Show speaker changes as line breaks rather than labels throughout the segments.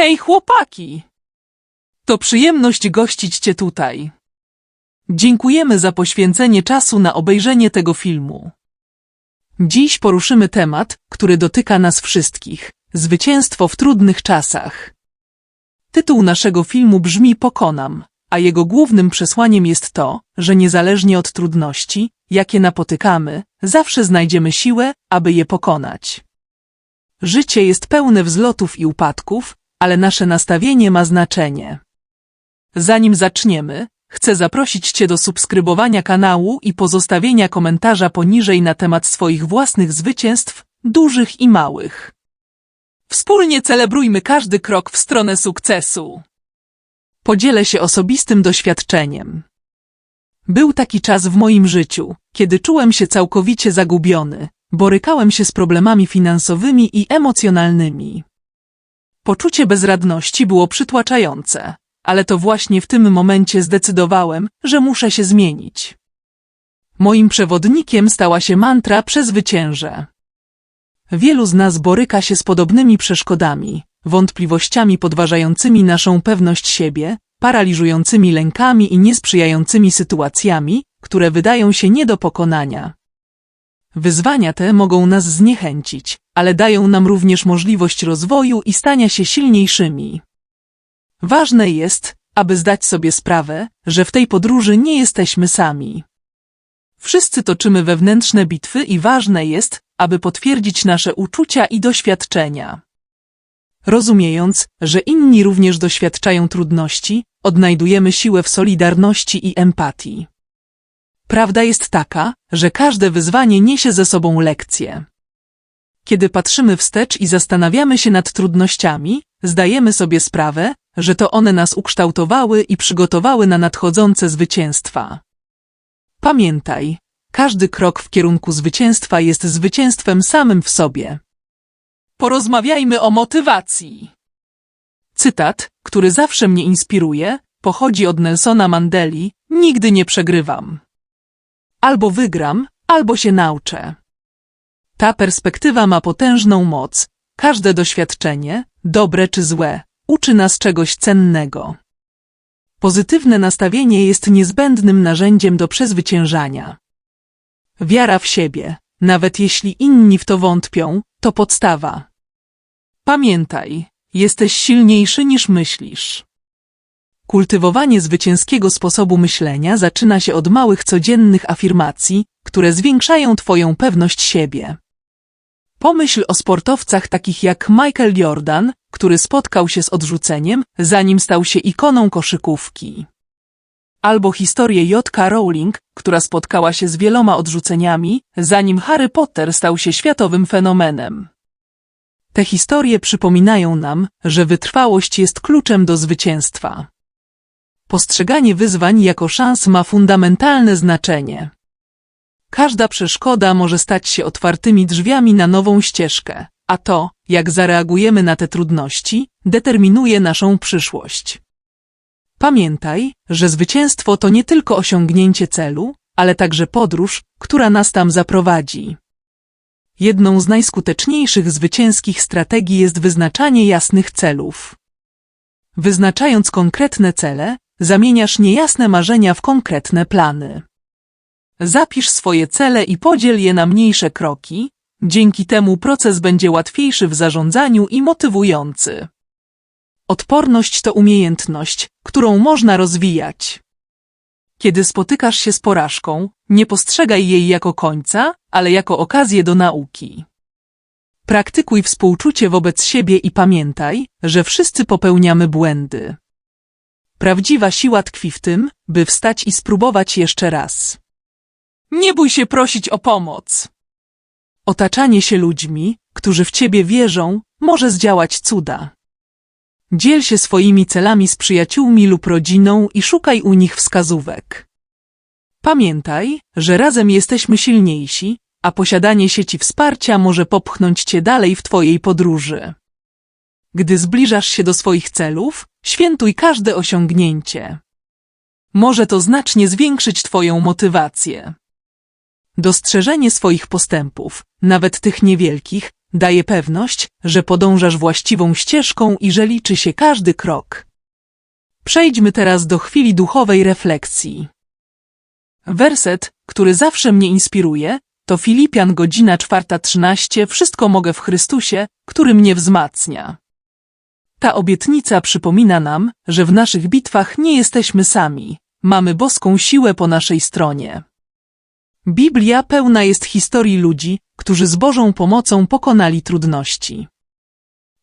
Hej chłopaki! To przyjemność gościć cię tutaj. Dziękujemy za poświęcenie czasu na obejrzenie tego filmu. Dziś poruszymy temat, który dotyka nas wszystkich. Zwycięstwo w trudnych czasach. Tytuł naszego filmu brzmi Pokonam, a jego głównym przesłaniem jest to, że niezależnie od trudności, jakie napotykamy, zawsze znajdziemy siłę, aby je pokonać. Życie jest pełne wzlotów i upadków, ale nasze nastawienie ma znaczenie. Zanim zaczniemy, chcę zaprosić Cię do subskrybowania kanału i pozostawienia komentarza poniżej na temat swoich własnych zwycięstw, dużych i małych. Wspólnie celebrujmy każdy krok w stronę sukcesu. Podzielę się osobistym doświadczeniem. Był taki czas w moim życiu, kiedy czułem się całkowicie zagubiony, borykałem się z problemami finansowymi i emocjonalnymi. Poczucie bezradności było przytłaczające, ale to właśnie w tym momencie zdecydowałem, że muszę się zmienić. Moim przewodnikiem stała się mantra Przezwyciężę. Wielu z nas boryka się z podobnymi przeszkodami, wątpliwościami podważającymi naszą pewność siebie, paraliżującymi lękami i niesprzyjającymi sytuacjami, które wydają się nie do pokonania. Wyzwania te mogą nas zniechęcić, ale dają nam również możliwość rozwoju i stania się silniejszymi. Ważne jest, aby zdać sobie sprawę, że w tej podróży nie jesteśmy sami. Wszyscy toczymy wewnętrzne bitwy i ważne jest, aby potwierdzić nasze uczucia i doświadczenia. Rozumiejąc, że inni również doświadczają trudności, odnajdujemy siłę w solidarności i empatii. Prawda jest taka, że każde wyzwanie niesie ze sobą lekcje. Kiedy patrzymy wstecz i zastanawiamy się nad trudnościami, zdajemy sobie sprawę, że to one nas ukształtowały i przygotowały na nadchodzące zwycięstwa. Pamiętaj, każdy krok w kierunku zwycięstwa jest zwycięstwem samym w sobie. Porozmawiajmy o motywacji. Cytat, który zawsze mnie inspiruje, pochodzi od Nelsona Mandeli, nigdy nie przegrywam. Albo wygram, albo się nauczę. Ta perspektywa ma potężną moc. Każde doświadczenie, dobre czy złe, uczy nas czegoś cennego. Pozytywne nastawienie jest niezbędnym narzędziem do przezwyciężania. Wiara w siebie, nawet jeśli inni w to wątpią, to podstawa. Pamiętaj, jesteś silniejszy niż myślisz. Kultywowanie zwycięskiego sposobu myślenia zaczyna się od małych codziennych afirmacji, które zwiększają Twoją pewność siebie. Pomyśl o sportowcach takich jak Michael Jordan, który spotkał się z odrzuceniem, zanim stał się ikoną koszykówki. Albo historię J.K. Rowling, która spotkała się z wieloma odrzuceniami, zanim Harry Potter stał się światowym fenomenem. Te historie przypominają nam, że wytrwałość jest kluczem do zwycięstwa. Postrzeganie wyzwań jako szans ma fundamentalne znaczenie. Każda przeszkoda może stać się otwartymi drzwiami na nową ścieżkę, a to, jak zareagujemy na te trudności, determinuje naszą przyszłość. Pamiętaj, że zwycięstwo to nie tylko osiągnięcie celu, ale także podróż, która nas tam zaprowadzi. Jedną z najskuteczniejszych zwycięskich strategii jest wyznaczanie jasnych celów. Wyznaczając konkretne cele, zamieniasz niejasne marzenia w konkretne plany. Zapisz swoje cele i podziel je na mniejsze kroki, dzięki temu proces będzie łatwiejszy w zarządzaniu i motywujący. Odporność to umiejętność, którą można rozwijać. Kiedy spotykasz się z porażką, nie postrzegaj jej jako końca, ale jako okazję do nauki. Praktykuj współczucie wobec siebie i pamiętaj, że wszyscy popełniamy błędy. Prawdziwa siła tkwi w tym, by wstać i spróbować jeszcze raz. Nie bój się prosić o pomoc. Otaczanie się ludźmi, którzy w ciebie wierzą, może zdziałać cuda. Dziel się swoimi celami z przyjaciółmi lub rodziną i szukaj u nich wskazówek. Pamiętaj, że razem jesteśmy silniejsi, a posiadanie sieci wsparcia może popchnąć cię dalej w twojej podróży. Gdy zbliżasz się do swoich celów, świętuj każde osiągnięcie. Może to znacznie zwiększyć twoją motywację. Dostrzeżenie swoich postępów, nawet tych niewielkich, daje pewność, że podążasz właściwą ścieżką i że liczy się każdy krok. Przejdźmy teraz do chwili duchowej refleksji. Werset, który zawsze mnie inspiruje, to Filipian godzina 4.13 Wszystko mogę w Chrystusie, który mnie wzmacnia. Ta obietnica przypomina nam, że w naszych bitwach nie jesteśmy sami, mamy boską siłę po naszej stronie. Biblia pełna jest historii ludzi, którzy z Bożą pomocą pokonali trudności.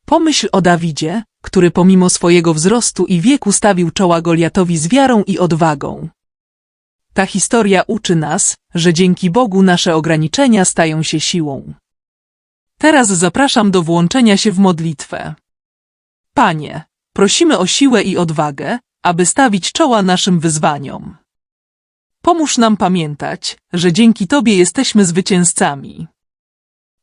Pomyśl o Dawidzie, który pomimo swojego wzrostu i wieku stawił czoła Goliatowi z wiarą i odwagą. Ta historia uczy nas, że dzięki Bogu nasze ograniczenia stają się siłą. Teraz zapraszam do włączenia się w modlitwę. Panie, prosimy o siłę i odwagę, aby stawić czoła naszym wyzwaniom. Pomóż nam pamiętać, że dzięki Tobie jesteśmy zwycięzcami.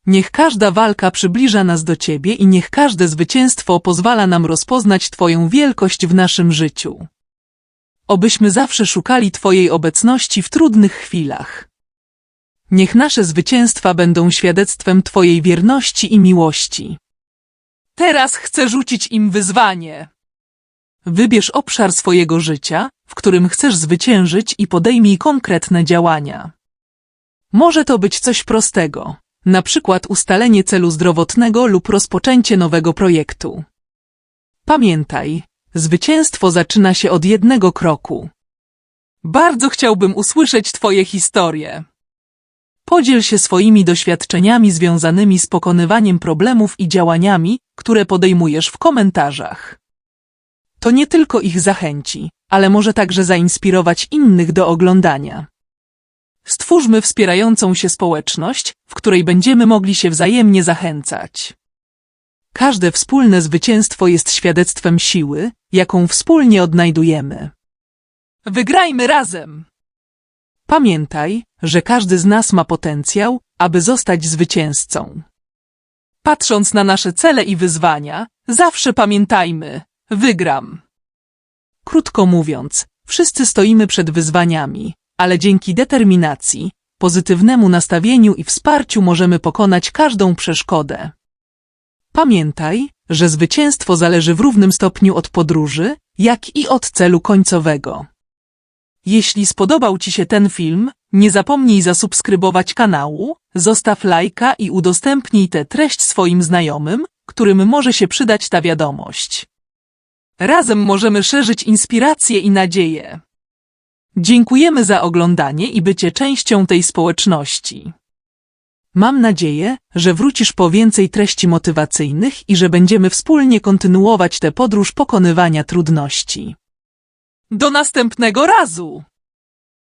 Niech każda walka przybliża nas do Ciebie i niech każde zwycięstwo pozwala nam rozpoznać Twoją wielkość w naszym życiu. Obyśmy zawsze szukali Twojej obecności w trudnych chwilach. Niech nasze zwycięstwa będą świadectwem Twojej wierności i miłości. Teraz chcę rzucić im wyzwanie. Wybierz obszar swojego życia, w którym chcesz zwyciężyć i podejmij konkretne działania. Może to być coś prostego, na przykład ustalenie celu zdrowotnego lub rozpoczęcie nowego projektu. Pamiętaj, zwycięstwo zaczyna się od jednego kroku. Bardzo chciałbym usłyszeć Twoje historie. Podziel się swoimi doświadczeniami związanymi z pokonywaniem problemów i działaniami, które podejmujesz w komentarzach. To nie tylko ich zachęci, ale może także zainspirować innych do oglądania. Stwórzmy wspierającą się społeczność, w której będziemy mogli się wzajemnie zachęcać. Każde wspólne zwycięstwo jest świadectwem siły, jaką wspólnie odnajdujemy. Wygrajmy razem! Pamiętaj, że każdy z nas ma potencjał, aby zostać zwycięzcą. Patrząc na nasze cele i wyzwania, zawsze pamiętajmy, wygram. Krótko mówiąc, wszyscy stoimy przed wyzwaniami, ale dzięki determinacji, pozytywnemu nastawieniu i wsparciu możemy pokonać każdą przeszkodę. Pamiętaj, że zwycięstwo zależy w równym stopniu od podróży, jak i od celu końcowego. Jeśli spodobał Ci się ten film, nie zapomnij zasubskrybować kanału, zostaw lajka i udostępnij tę treść swoim znajomym, którym może się przydać ta wiadomość. Razem możemy szerzyć inspirację i nadzieję. Dziękujemy za oglądanie i bycie częścią tej społeczności. Mam nadzieję, że wrócisz po więcej treści motywacyjnych i że będziemy wspólnie kontynuować tę podróż pokonywania trudności. Do następnego razu!